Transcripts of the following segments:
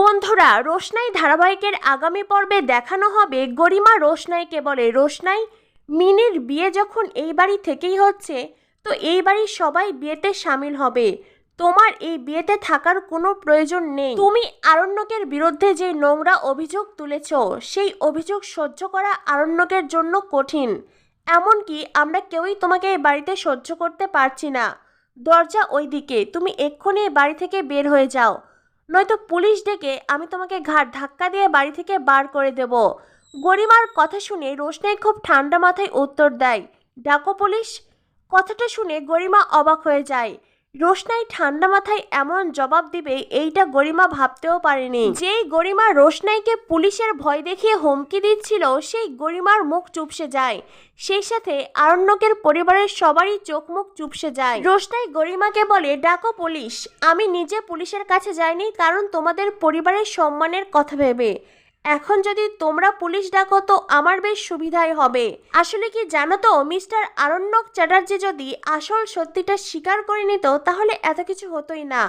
বন্ধুরা, রোশনাই ধারাবাহিকের আগামী পর্বে দেখানো হবে গরিমা রোশনাইকে বলে। রোশনাই, মিনির বিয়ে যখন এই বাড়ি থেকেই হচ্ছে, তো এই বাড়ির সবাই বিয়েতে সামিল হবে। তোমার এই বিয়েতে থাকার কোনো প্রয়োজন নেই। তুমি আরণ্যকের বিরুদ্ধে যে নোংরা অভিযোগ তুলেছ, সেই অভিযোগ সহ্য করা আরণ্যকের জন্য কঠিন। এমনকি আমরা কেউই তোমাকে এই বাড়িতে সহ্য করতে পারছি না। দরজা ওইদিকে, তুমি এক্ষুনি বাড়ি থেকে বের হয়ে যাও। নয়তো পুলিশ ডেকে আমি তোমাকে ঘাট ধাক্কা দিয়ে বাড়ি থেকে বার করে দেব। গরিমার কথা শুনে রোশনাই খুব ঠান্ডা মাথায় উত্তর দেয়, ডাকো পুলিশ। কথাটা শুনে গরিমা অবাক হয়ে যায়। রোশনাই ঠান্ডা মাথায় এমন জবাব দিবে, এইটা গরিমা ভাবতেও পারেনি। যেই গরিমা রোশনাইকে পুলিশের ভয় দেখিয়ে হুমকি দিচ্ছিল, সেই গরিমার মুখ চুপসে যায়। সেই সাথে আরণ্যকের পরিবারের সবারই চোখ মুখ চুপসে যায়। রোশনাই গরিমাকে বলে, ডাকো পুলিশ, আমি নিজে পুলিশের কাছে যাইনি, কারণ তোমাদের পরিবারের সম্মানের কথা ভেবে। এখন যদি তোমরা পুলিশ ডাকো তো আমার বেশ সুবিধাই হবে। আসলে কি জানো তো, মিস্টার আরণ্যক চ্যাটার্জি যদি আসল সত্যিটা স্বীকার করে নিত, তাহলে এত কিছু হতোই না।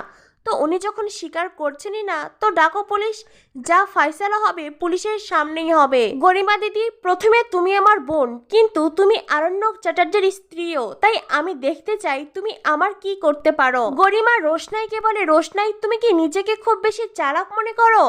তো উনি যখন স্বীকার করছেনই না, তো ডাকো পুলিশ, যা ফয়সালা হবে পুলিশের সামনেই হবে। গরিমা দিদি, প্রথমে তুমি আমার বোন, কিন্তু তুমি আরণ্যক চ্যাটার্জির স্ত্রীও, তাই আমি দেখতে চাই তুমি আমার কি করতে পারো। গরিমা রোশনাইকে বলে, রোশনাই, তুমি কি নিজেকে খুব বেশি চালাক মনে করো?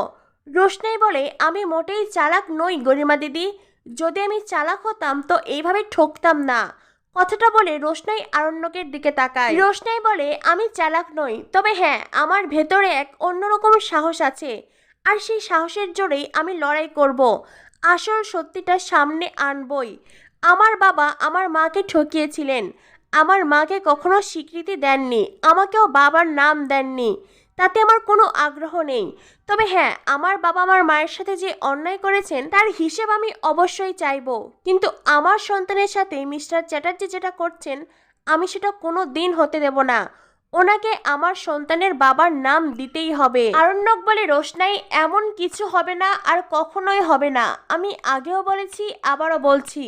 রোশনাই বলে, আমি মোটেই চালাক নই গরিমা দিদি। যদি আমি চালাক হতাম, তো এইভাবে ঠকতাম না। কথাটা বলে রোশনাই আরণ্যকের দিকে তাকায়। রোশনাই বলে, আমি চালাক নই, তবে হ্যাঁ আমার ভেতরে এক অন্যরকম সাহস আছে। আর সেই সাহসের জোরেই আমি লড়াই করব। আসল সত্যিটা সামনে আনবই। আমার বাবা আমার মাকে ঠকিয়েছিলেন। আমার মাকে কখনো স্বীকৃতি দেননি। আমাকেও বাবার নাম দেননি। তাতে আমার কোনো আগ্রহ নেই। তবে হ্যাঁ আমার বাবা আমার মায়ের সাথে যে অন্যায় করেছেন, তার হিসেব আমি অবশ্যই চাইব। কিন্তু আমার সন্তানের সাথে মিস্টার চ্যাটার্জি যেটা করছেন, আমি সেটা কোনো দিন হতে দেব না। ওনাকে আমার সন্তানের বাবার নাম দিতেই হবে। আরণ্যক বলে রোশনাই, এমন কিছু হবে না আর কখনোই হবে না। আমি আগেও বলেছি, আবারও বলছি।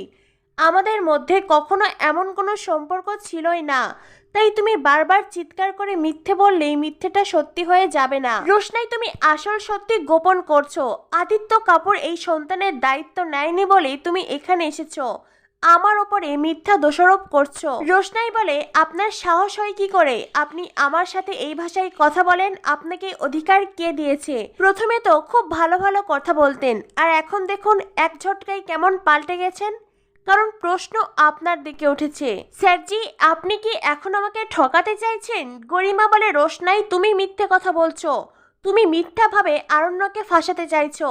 আমাদের মধ্যে কখনো এমন কোনো সম্পর্ক ছিলই না। তাই তুমি বারবার চিৎকার করে মিথ্যে বললেই মিথ্যেটা সত্যি হয়ে যাবে না। রোশনাই তুমি আসল সত্যি গোপন করছ। আদিত্য কাপুর এই সন্তানের দায়িত্ব নেয়নি বলেই তুমি এখানে এসেছ। আমার ওপরে মিথ্যা দোষারোপ করছ। রোশনাই বলে, আপনার সাহস হয় কি করে? আপনি আমার সাথে এই ভাষায় কথা বলেন, আপনাকে অধিকার কে দিয়েছে? প্রথমে তো খুব ভালো ভালো কথা বলতেন, আর এখন দেখুন, এক ঝটকায় কেমন পাল্টে গেছেন। কারণ প্রশ্ন আপনার দিকে উঠেছে। স্যারজি, আপনি কি এখন আমাকে ঠকাতে চাইছেন? গরিমা বলে রোশনাই তুমি মিথ্যে কথা বলছো। তুমি মিথ্যাভাবে আরণ্যকে ফাঁসাতে চাইছো।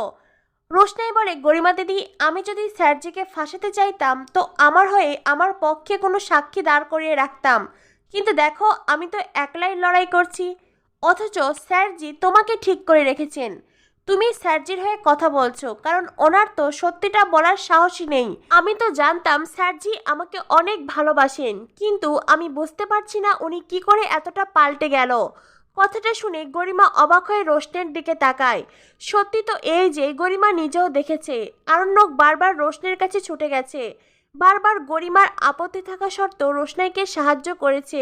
রোশনাই বলে, গরিমা দিদি, আমি যদি স্যারজিকে ফাঁসাতে চাইতাম, তো আমার হয়ে আমার পক্ষে কোনো সাক্ষী দাঁড় করিয়ে রাখতাম। কিন্তু দেখো, আমি তো একলাই লড়াই করছি। অথচ স্যারজি তোমাকে ঠিক করে রেখেছেন। তুমি স্যারজির হয়ে কথা বলছো, কারণ ওনার তো সত্যিটা বলার সাহসই নেই। আমি তো জানতাম স্যারজি আমাকে অনেক ভালোবাসেন, কিন্তু আমি বুঝতে পারছি না উনি কি করে এতটা পাল্টে গেল। কথাটা শুনে গরিমা অবাক হয়ে রোশনের দিকে তাকায়। সত্যি তো এই যে গরিমা নিজেও দেখেছে, আরণ্যক বারবার রোশনের কাছে ছুটে গেছে। বারবার গরিমার আপত্তি থাকা সত্ত্বেও রোশনাইকে সাহায্য করেছে।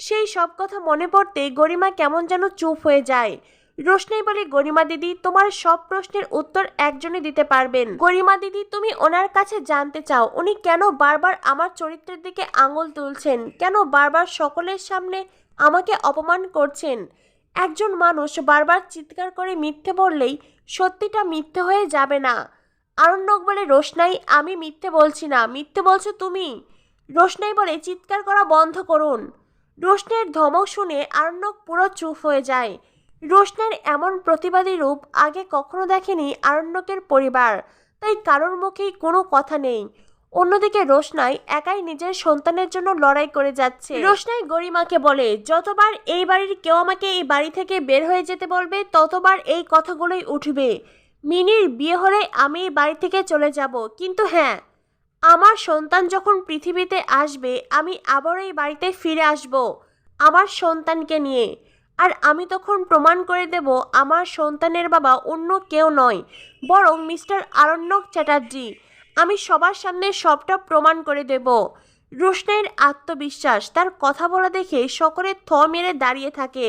সেই সব কথা মনে পড়তে গরিমা কেমন যেন চুপ হয়ে যায়। রোশনাই বলে, গরিমা দিদি, তোমার সব প্রশ্নের উত্তর একজনই দিতে পারবেন। গরিমা দিদি, তুমি ওনার কাছে জানতে চাও, উনি কেন বারবার আমার চরিত্রের দিকে আঙুল তুলছেন? কেন বারবার সকলের সামনে আমাকে অপমান করছেন? একজন মানুষ বারবার চিৎকার করে মিথ্যে বললেই সত্যিটা মিথ্যে হয়ে যাবে না। আরণ্যক বলে, রোশনাই, আমি মিথ্যে বলছি না, মিথ্যে বলছো তুমি? রোশনাই বলে, চিৎকার করা বন্ধ করুন। রোশনের ধমক শুনে আরণ্যক পুরো চুপ হয়ে যায়। রোশনের এমন প্রতিবাদী রূপ আগে কখনো দেখেনি আরণ্যকের পরিবার, তাই কারোর মুখেই কোনো কথা নেই। অন্যদিকে রোশনাই একাই নিজের সন্তানের জন্য লড়াই করে যাচ্ছে। রোশনাই গরিমাকে বলে, যতবার এই বাড়ির কেউ আমাকে এই বাড়ি থেকে বের হয়ে যেতে বলবে, ততবার এই কথাগুলোই উঠবে। মিনির বিয়ে হলে আমি এই বাড়ি থেকে চলে যাব। কিন্তু হ্যাঁ আমার সন্তান যখন পৃথিবীতে আসবে, আমি আবার এই বাড়িতে ফিরে আসব, আমার সন্তানকে নিয়ে। আর আমি তখন প্রমাণ করে দেব আমার সন্তানের বাবা অন্য কেউ নয়, বরং মিস্টার আরণ্যক চ্যাটার্জি। আমি সবার সামনে সবটা প্রমাণ করে দেব। রোশনের আত্মবিশ্বাস, তার কথা বলা দেখে সকলে থ মেরে দাঁড়িয়ে থাকে।